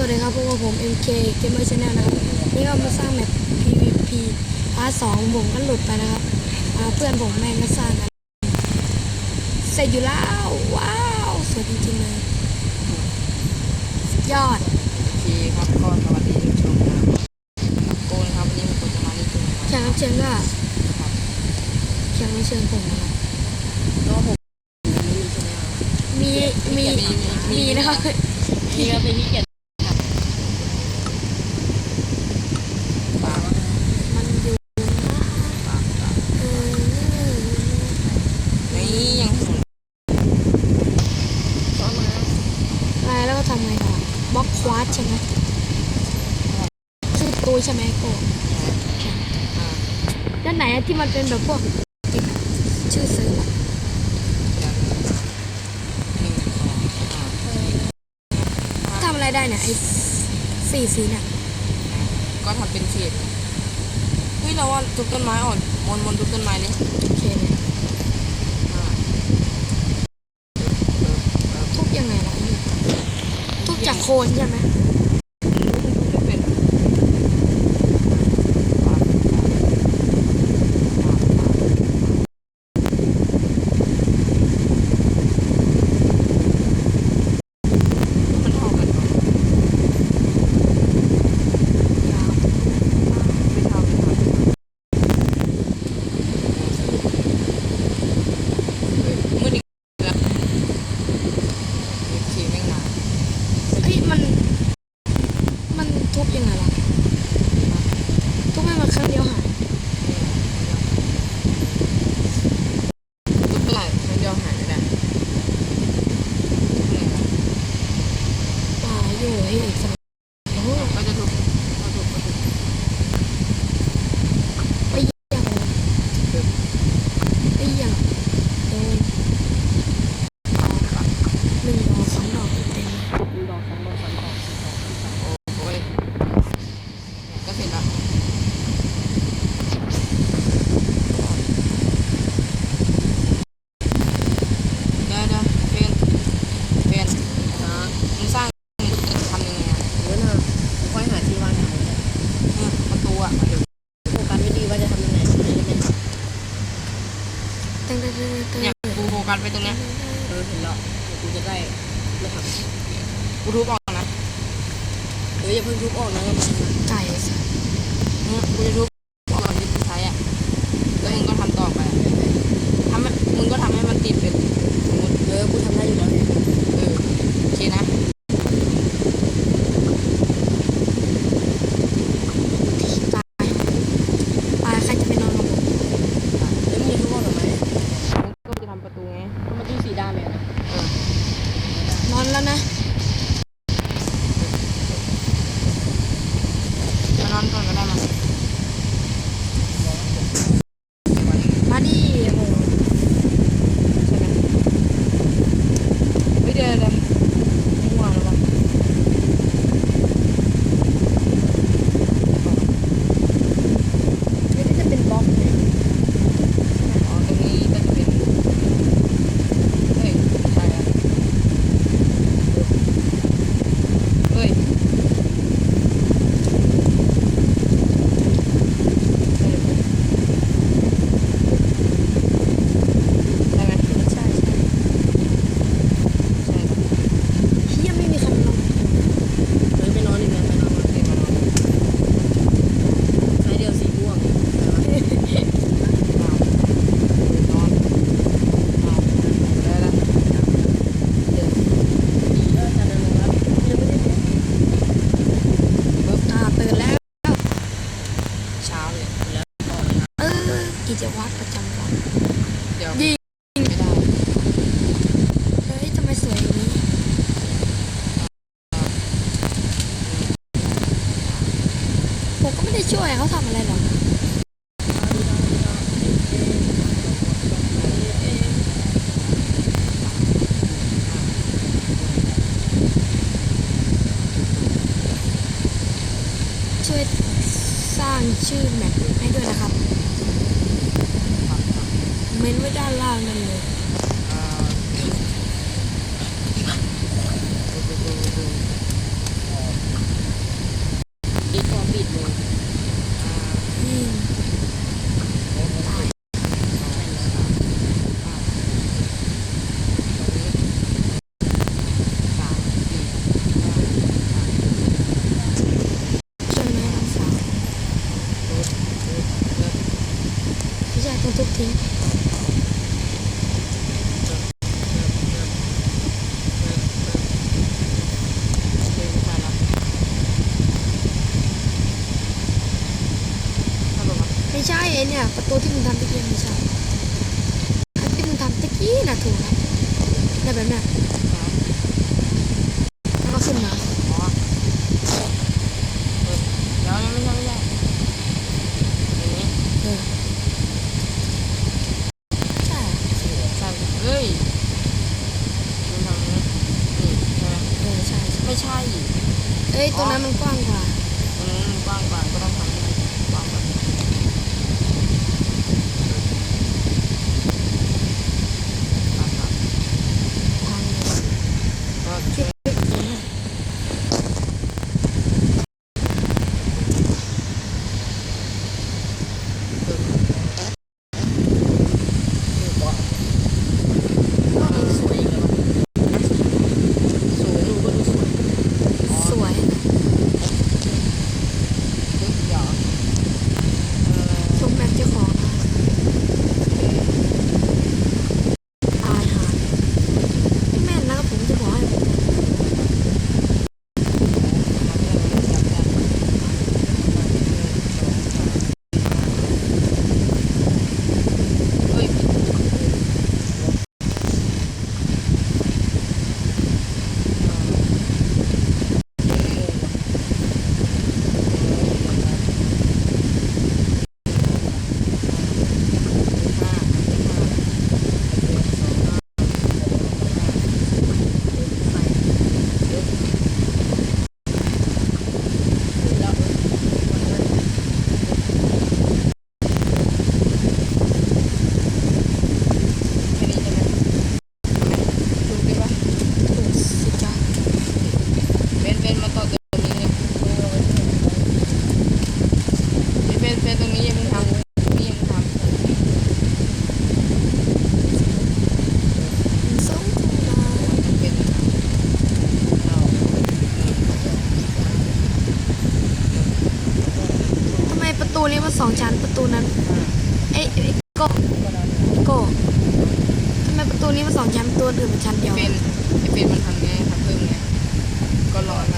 สวัสดีครับพวกบผม MK Gamer Channel นะครับนี่ก็มาสร้างแมป PVP พาร์ทสองผมก็หลุดไปนะครับอ่าเพื่อนผมแม่งก็สร้างกันเสร็จอยู่แล้ว ว้าวสวยจริงๆเลยสุดยอดโอเคครับก็สวัสดีทุกชมนะครับโกนะครับวันนี้ผมจะมารีวิวแขกรับเชิญก็นะครับแขกรับเชิญผมนะครับก็ผมมีมีมีนะครับนี่ก็เป็นที่เกียรติปาก มันอยู่นะ ปากปาก เออ นี่ยังสวยชอบมา อะไรแล้วก็ทำไงต่อบล็อกควาดใช่ไหมชื่อตูใช่ไหมโก อ่า ด้าน ไหนอะที่มันเป็นแบบพวกชื่อเซิร์ฟอะหนึ่งสองอ่าทำอะไรได้เนี่ยไอ้สี่สีเนี่ยก็ทำเป็นเขตเฮ้ยเราว่าทุกต้นไม้อ่อนมนมนทุกต้นไม้นี่โอเคเลยอ่าทุบยังไงล่ะนี่ทุบจากโคนใช่ไหมไม่เป็นปากมันเท่ากันปะ ยาว ไม่เท่าไม่เท่าเฮ้ยมืดอีกแล้วโอเคแม่งมา เอ้ยมัน มันทุบยังไงล่ะทุบให้มันครั้งเดียวหาย ทุกเมื่อไหร่มันจะหายไม่ได้เหนื่อยละ ป่า อยู่ให้อีกสักโอ้โหก็จะทุบก็ทุบก็ทุบไปยังไปยังโดนหนึ่งดอกสองดอกเต็มดอกสองดอกสามดอกสี่ดอกห้าดอกโอ้ยก็เสร็จละเดี๋ยวเดี๋ยวเป็นเป็นนะมึงสร้างทำยังไงอะ เดี๋ยวนะค่อยหาที่วางขาย เนี่ยประตูอะมาดู โฟกัสไม่ดีว่าจะทำยังไงใช่ไหม ตึ้งตึ้งตึ้งตึ้ง เนี่ย กูโฟกัสไปตรงเนี้ยเออเห็นแล้วเดี๋ยวกูจะได้ไม่ทำกูทุบออกนะเดี๋ยวอย่าเพิ่งทุบออกนะก็มันไก่สัสเนี่ยกูจะทุบออกก่อนที่จะใช้อะแล้วมึงก็ทำต่อไปอะทำให้มึงก็ทำให้มันติดเป็นสมมติ เออกูทำได้อยู่แล้วเนี่ย เออโอเคนะ ตายตายใครจะไปนอนกับผม แล้วมึงจะทุบออกทำไม ก็จะทำประตูไง มันตู้สีดำเลยนะ เออน อนแล้วนะ มานอนก่อนก็ได้มา มาดิโอ้โห ใช่ไหมเฮ้ยเดี๋ยวเดี๋ยวมั่วแล้ววะ ไม่ได้จะเป็นบล็อกไง อ๋อตรงนี้ก็จะเป็นเฮ้ยไม่ใช่อะเฮ้ยใช่ไหม ใช่ใช่ ใช่ เฮียไม่มีใครมานอน เออไปนอนอีกแล้วไปนอน เด็กมานอน ใช้เดียวสีม่วงแต่ว่า อ้าวนอนอ้าวได้แล้ว เดี๋ยวเออจานนั้นครับยังไม่ได้เนี่ย ปึ๊บ อ่าตื่นแล้ว เช้าเลย เออกิจวัตรประจำวัน เดี๋ยว ยิง ไม่ได้ เฮ้ยทำไมสวยอย่างนี้ผม ก็ไม่ได้ช่วยเขาทำอะไรหรอกช่วยสร้างชื่อแมปให้ด้วยนะครับ เม้นไว้ด้านล่างนั่นเลย ต้องทุบทิ้งไม่ใช่ไอเนี่ยประตูที่มึงทำตะกี้ไม่ใช่ที่มึงทำตะกี้นะถูกแล้วแบบนี้ย ฮ้ยมันทำอย่างนี้นี่ใช่ไหมเออใช่ใช่ไม่ใช่เอ้ยตรงนั้นมันกว้างกว่าตรงนู้นมันกว้างกว่าก็ต้องทำให้มันกว้างกว่าครับครับทางเดียวก็ช่วย ของฉันประตูนั้นเอ้ไโก้โกทำไมประตูนี้มันสองชั้นประตูอื่นมันชั้นเดียว เป็นเป็นมันทำไงทำเพิ่มไงก็รอนะ